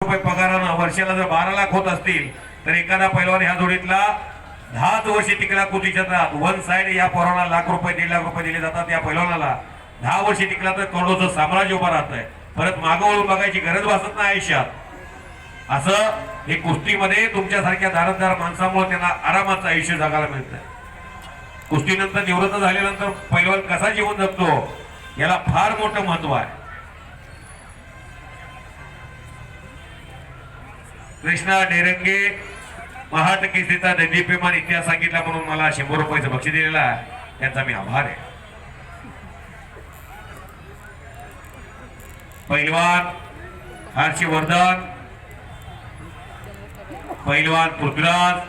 रुपये पगारानं वर्षाला जर बारा लाख होत असतील तर एखादा पैलवान ह्या जोडीतला दहाच वर्षे टिकला कुस्ती क्षेत्रात वन साइड या पोराला लाख रुपये दीड लाख रुपये दिले जातात या पैलवानाला. दहा वर्षे टिकला तर करोडोचं साम्राज्य उभं राहत आहे परत मागं वळून बघायची गरज भासत नाही आयुष्यात. असं हे कुस्तीमध्ये तुमच्यासारख्या दारदार माणसामुळे त्यांना आरामाचं आयुष्य जगायला मिळतंय. कुस्तीनंतर निवृत्त झाल्यानंतर पैलवान कसा जीवन जगतो याला फार मोठं महत्त्व आहे. कृष्णा डेरंगे महाट केसरीचा दैदीप्यमान इतिहास सांगितला म्हणून मला शंभर रुपयाचं बक्षीस दिलेला त्यांचा मी आभार आहे. पैलवान हर्षवर्धन पैलवान पृथ्वीराज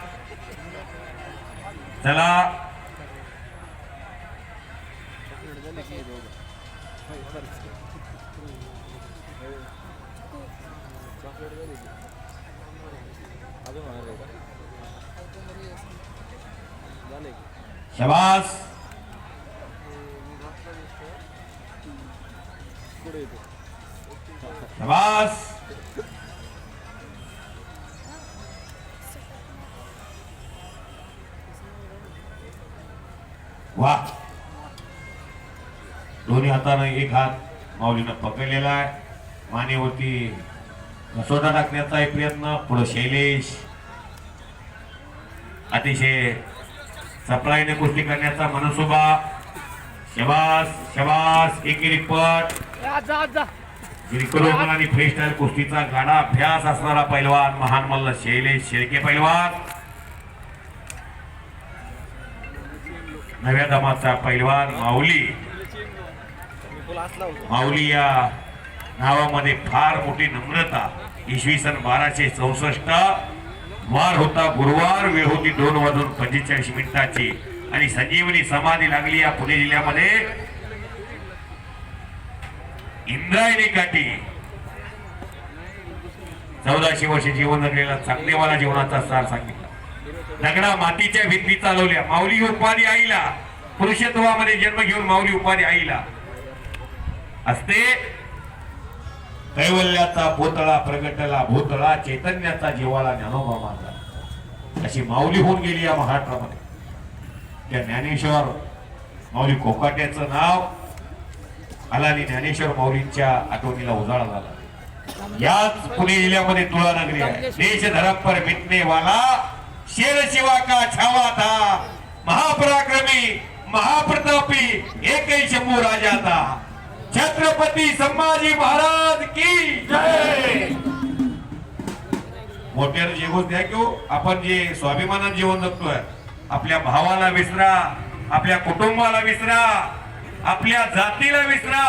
चला. शबास! शबास! वा! दोन्ही हातानं एक हात माऊलीनं पकडलेला आहे. मानेवरती मसोदा टाकण्याचा एक प्रयत्न पुढं शैलेश. अतिशय सप्लायने गोष्टी करण्याचा मनसोबा. शबास शबास एकेरी पट. गिरकरोमन आणि फ्रीस्टाईल कुस्तीचा गाडा अभ्यास असणारा पैलवान महान मल्ल शैलेश शेळके पैलवान. नव्या दमाचा पैलवान माऊली. माऊली या नावामध्ये फार मोठी नम्रता. इसवी सन बाराशे चौसष्ट. वार होता गुरुवार वेळ होती दोन वाजून पंचेचाळीस मिनिटाची. आणि संजीवनी समाधी लागली या पुणे जिल्ह्यामध्ये. इंद्रायणी काठी. चौदाशे वर्ष जीवन जगलेला चांगदेवाला जीवनाचा सार सांगितला. दगडा मातीच्या भिंती चालवल्या. माऊली उपाधी आईला. पुरुषत्वामध्ये जन्म घेऊन माऊली उपाधी आईला. असते. कैवल्याचा भूतळा प्रगटला भूतळा चैतन्याचा जीवाला ज्ञानोबा माझा अशी माऊली होऊन गेली या महाराष्ट्रामध्ये. त्या ज्ञानेश्वर माऊली कोकाट्याचं नाव अलानी ज्ञानेश्वर माऊलींच्या आठवणीला उजाळा झाला. याच पुणे जिल्ह्यामध्ये तुळानगरी आहे. देश धरपर मिटने वाला शेर शिवा का छावा था? महापराक्रमी महाप्रतापी एकही शंभू राजा था? छत्रपती संभाजी महाराज मोठ्यानं जेवण द्या की हो. आपण जे स्वाभिमानात जीवन जगतोय आपल्या भावाला विसरा आपल्या कुटुंबाला विसरा आपल्या जातीला विसरा.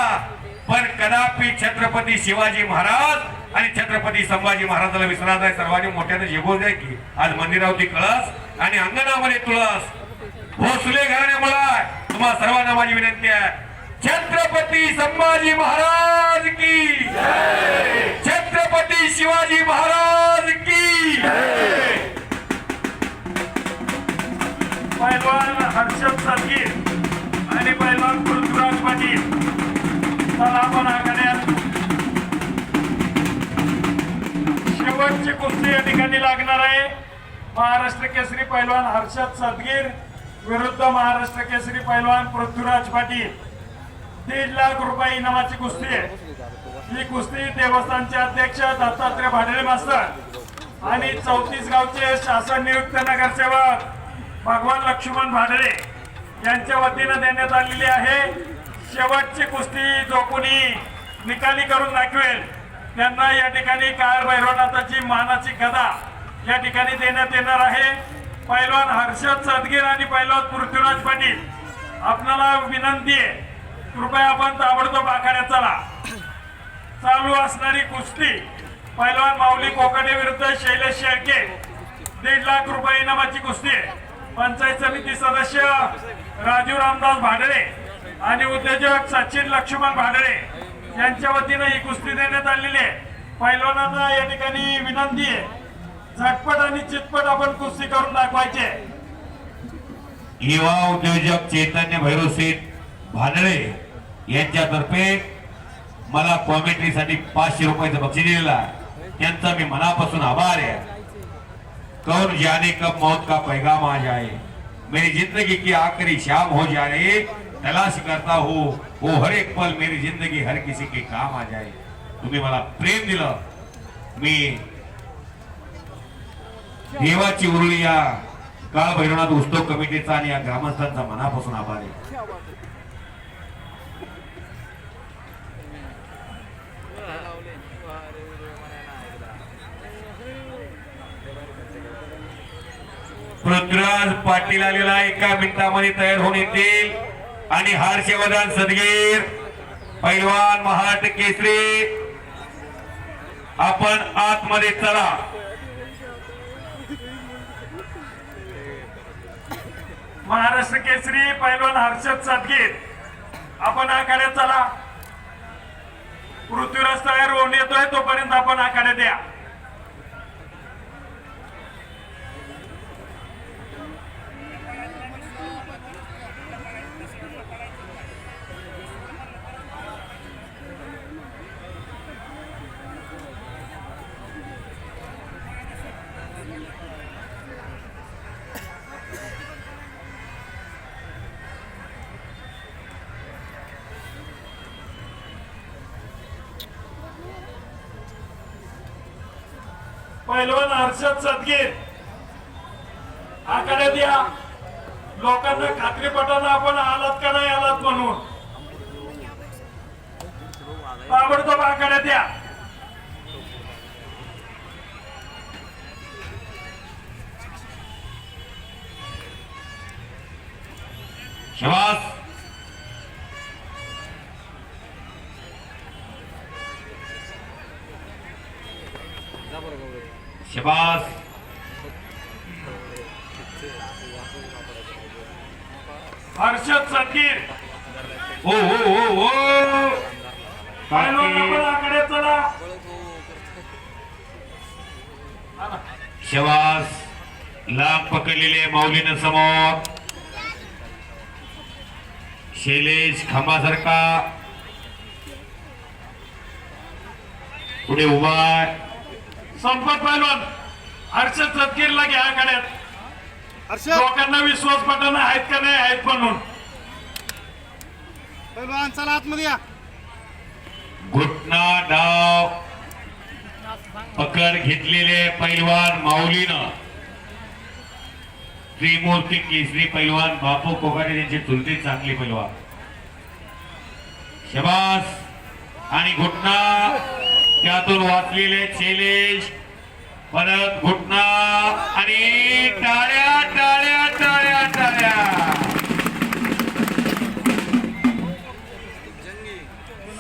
पण कदापि छत्रपती शिवाजी महाराज आणि छत्रपती संभाजी महाराजाला विसरा आहे. सर्वांनी मोठ्यानं जेवण द्या की. आज मंदिरावरती कळस आणि अंगणामध्ये तुळस. भोसले मला तुम्हाला सर्वांना माझी विनंती आहे. छत्रपती संभाजी महाराज की छत्रपती शिवाजी महाराज पैलवान हर्षद सालगीर आणि पैलवान पृथ्वीराज पाटील. चला आपण शेवटची कुस्ती या ठिकाणी लागणार आहे. महाराष्ट्र केसरी पैलवान हर्षद सदगीर विरुद्ध महाराष्ट्र केसरी पैलवान पृथ्वीराज पाटील. दीड लाख रुपये इनामाची कुस्ती आहे. ही कुस्ती देवस्थानचे अध्यक्ष दत्तात्रय भाडेले मास्तर आणि चौतीस गावचे शासन नियुक्त नगरसेवक भगवान लक्ष्मण भाडळे यांच्या वतीनं देण्यात आलेली आहे. शेवटची कुस्ती जो कोणी निकाली करून दाखवेल त्यांना या ठिकाणी काळ भैरवनाथाची मानाची गदा या ठिकाणी देण्यात येणार आहे. पैलवान हर्षद सदगीर आणि पैलवान पृथ्वीराज पाटील आपणाला विनंती आहे कृपया आपण ताबडतोब आखाड्यात चला. चालू असणारी कुस्ती पैलवान माऊली कोकडे विरुद्ध शैलेश शेळके. दीड लाख रुपये इनामाची कुस्ती. आहे. पंचायत समिती सदस्य राजू रामदास भाडळे आणि उद्योजक सचिन लक्ष्मण भाडळे यांच्या वतीनं ही कुस्ती देण्यात आलेली आहे. पैलवानांना या ठिकाणी विनंती आहे. झटपट आणि चितपट आपण कुस्ती करून दाखवायचे युवा उद्योजक चैतन्य भैरव सेठ भांडळे यांच्यातर्फे मला कॉमेंट्रीसाठी पाचशे रुपयाचं बक्षीस दिलेलं आहे. यांचा मी मनापासून आभार आहे. कौन जाने कब मौत का पैगाम आ जाए? मेरी जिंदगी की आखिरी शाम हो जाए तलाश करता हो वो हर एक पल मेरी जिंदगी हर किसी के काम आ जाए। तुम्ही मला प्रेम दिलं. मी देवाची उरळी या काळ भैरवनाथ उत्सव कमिटीचा आणि या ग्रामस्थांचा मनापासून आभार आहे. पृथ्वीराज पाटील आलेला एका मिनिटामध्ये तयार होऊन येतील. आणि हर्षवर्धन सदगीर पैलवान महाराष्ट्र केसरी. आपण आतमध्ये चला. महाराष्ट्र केसरी पैलवान हर्षद सदगीर. आपण आखाड्यात चला. पृथ्वीराज तयार होऊन येतोय तोपर्यंत आपण आखाड्यात द्या पैलवान हर्षद सदगीर. आकडे द्या. लोकांना खात्री पटाना आपण आलात का नाही आलात म्हणून. ताबडतोब आकडे द्या. शबास शबास हर्षद सदगीर ओ ओ ओ ओ पैलवान आपण बाकी आखाड्यात चला शबास लांब पकडलेले माऊलीनं समोर शैलेश खांबासारखा. पुढे उभा. संपत पैलवान हर्षद सदगीरला घ्या हर्षद! लोकांना विश्वास पटाना आहेत का नाही आहेत म्हणून. पैलवान चला आतमध्ये या. घुटना डाव पकड घेतलेले पैलवान माऊलीनं. त्रिमूर्ती केसरी पैलवान बापू कोकाटे यांचे चुलते चांगले पैलवान शबास, आणि घुटना, त्यातून वाचलेले चेलेश परत घुटना आणि टाळ्या टाळ्या टाळ्या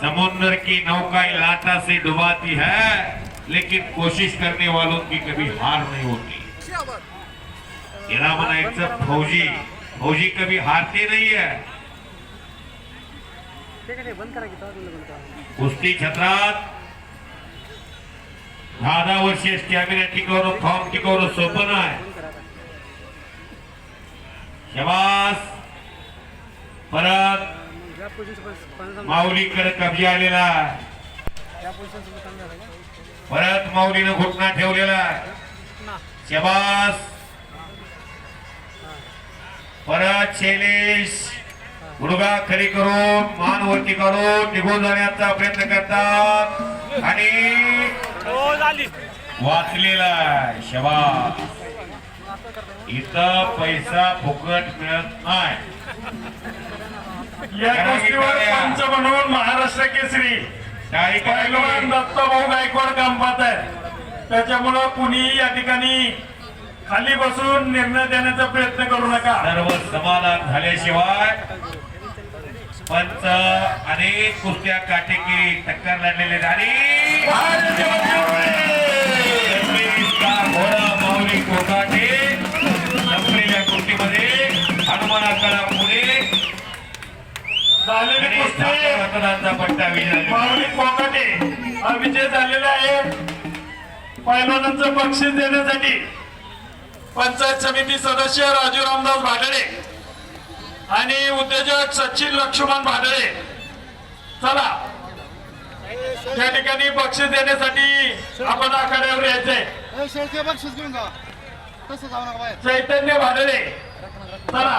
समुद्र की नौकाएँ लाटा से डुबाती है, लेकिन कोशिश करने वालों की कभी हार नहीं होती। याला म्हणायचं फौजी फौजी कभी हारते नाही आहे कुस्ती क्षेत्रात दहा दहा वर्षे स्टॅमिना टिकवणं फॉर्म टिकवणं सोपं नाही. शबास परत माऊलीकडे कब्जा आलेला परत माऊलीनं घुटना ठेवलेला आहे. शबास परत शैलेश गुडगा खरी करून मान वरती करून निघून जाण्याचा प्रयत्न करतात आणि वाचलेला. शबास इथं पैसा फुकट मिळत नाही या गोष्टीवर पंच म्हणून महाराष्ट्र केसरी पैलवान करावी. दत्तभाऊ गायकवाड काम पाहत आहे त्याच्यामुळं कुणी या ठिकाणी खाली बसून निर्णय देण्याचा प्रयत्न करू नका. सर्व समाधान झाल्याशिवाय पंच अनेक कुस्त्या काटेकी टक्कर लढलेले आणि माऊली कोकाटे संपलेल्या कुस्तीमध्ये हनुमानाकडा पुढे झालेली आणि कुस्ती. दहा मतदानचा पट्टा विजय. माऊली कोकाटे. हा विजय झालेला आहे. पैलवानांचं बक्षीस देण्यासाठी. पंचायत समिती सदस्य राजू रामदास भाडळे आणि उद्योजक सचिन लक्ष्मण भाडळे चला. त्या ठिकाणी बक्षीस देण्यासाठी आपण आखाड्यावर यायचंय. बक्षीस घेऊन जा. चैतन्य भाडळे चला.